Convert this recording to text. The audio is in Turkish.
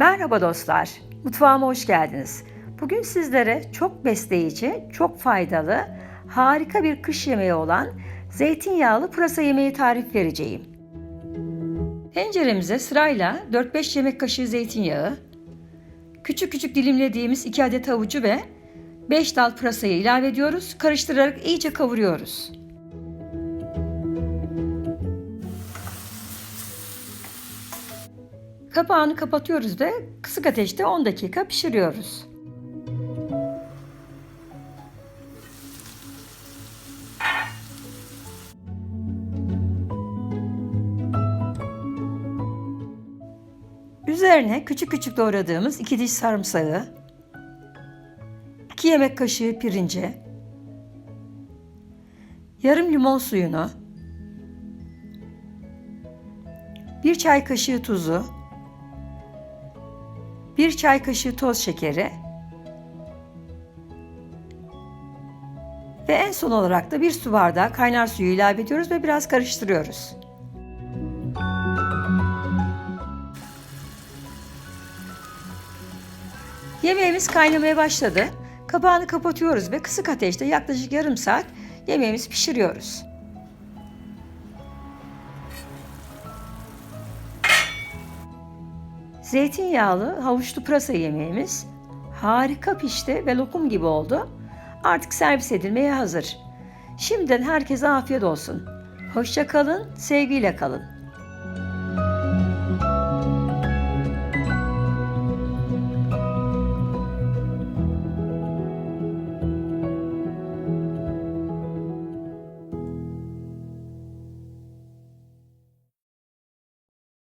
Merhaba dostlar, mutfağıma hoş geldiniz. Bugün sizlere çok besleyici, çok faydalı, harika bir kış yemeği olan zeytinyağlı pırasa yemeği tarif vereceğim. Tenceremize sırayla 4-5 yemek kaşığı zeytinyağı, küçük küçük dilimlediğimiz 2 adet havucu ve 5 dal pırasayı ilave ediyoruz. Karıştırarak iyice kavuruyoruz. Kapağını kapatıyoruz ve kısık ateşte 10 dakika pişiriyoruz. Üzerine küçük küçük doğradığımız 2 diş sarımsağı, 2 yemek kaşığı pirinci, yarım limon suyunu, 1 çay kaşığı tuzu, 1 çay kaşığı toz şekeri ve en son olarak da bir su bardağı kaynar suyu ilave ediyoruz ve biraz karıştırıyoruz. Yemeğimiz kaynamaya başladı. Kapağını kapatıyoruz ve kısık ateşte yaklaşık yarım saat yemeğimizi pişiriyoruz. Zeytinyağlı havuçlu pırasa yemeğimiz harika pişti ve lokum gibi oldu. Artık servis edilmeye hazır. Şimdiden herkese afiyet olsun. Hoşça kalın, sevgiyle kalın.